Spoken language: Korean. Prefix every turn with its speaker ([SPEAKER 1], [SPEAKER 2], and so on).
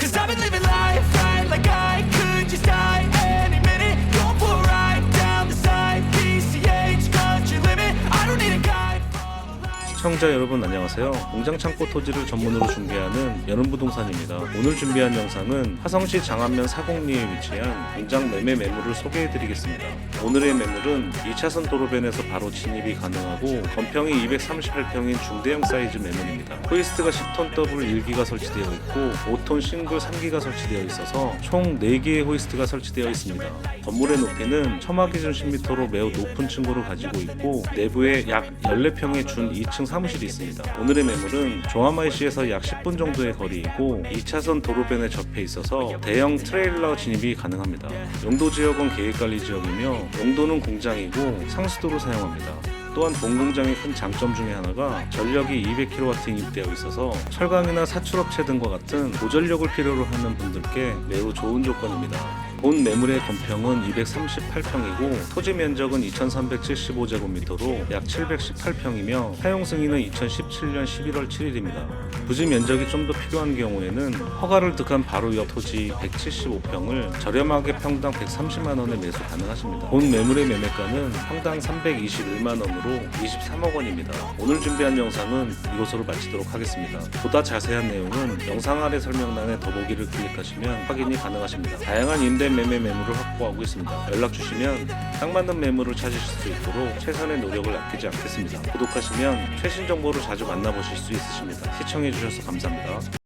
[SPEAKER 1] Cause I've been living life right like I could just die any minute. Going for a ride down the side, PCH country limit. I don't need a guide for the life.
[SPEAKER 2] 시청자 여러분 안녕하세요. 공장창고 토지를 전문으로 준비하는 연은부동산입니다. 오늘 준비한 영상은 화성시 장안면 사곡리에 위치한 공장 매매 매물을 소개해드리겠습니다. 오늘의 매물은 2차선 도로변에서 바로 진입이 가능하고 건평이 238평인 중대형 사이즈 매물입니다. 호이스트가 10톤 더블 1기가 설치되어 있고 5톤 싱글 3기가 설치되어 있어서 총 4개의 호이스트가 설치되어 있습니다. 건물의 높이는 첨화 기준 10m로 매우 높은 층고를 가지고 있고 내부에 약 14평의 준 2층 사무실이 있습니다. 오늘의 매물은 조하마이시에서 약 10분 정도의 거리이고 2차선 도로변에 접해 있어서 대형 트레일러 진입이 가능합니다. 용도 지역은 계획관리 지역이며 용도는 공장이고 상수도로 사용합니다. 또한 본 공장의 큰 장점 중에 하나가 전력이 200kW 인입되어 있어서 철강이나 사출업체 등과 같은 고전력을 필요로 하는 분들께 매우 좋은 조건입니다. 본 매물의 건평은 238평이고 토지 면적은 2375제곱미터로 약 718평이며 사용 승인은 2017년 11월 7일입니다. 부지 면적이 좀 더 필요한 경우에는 허가를 득한 바로 옆 토지 175평을 저렴하게 평당 130만 원에 매수 가능하십니다. 본 매물의 매매가는 평당 321만 원으로 23억 원입니다. 오늘 준비한 영상은 이것으로 마치도록 하겠습니다. 보다 자세한 내용은 영상 아래 설명란에 더보기를 클릭하시면 확인이 가능하십니다. 다양한 임대 매매 매물을 확보하고 있습니다. 연락 주시면 딱 맞는 매물을 찾으실 수 있도록 최선의 노력을 아끼지 않겠습니다. 구독하시면 최신 정보를 자주 만나보실 수 있으십니다. 시청해 주셔서 감사합니다.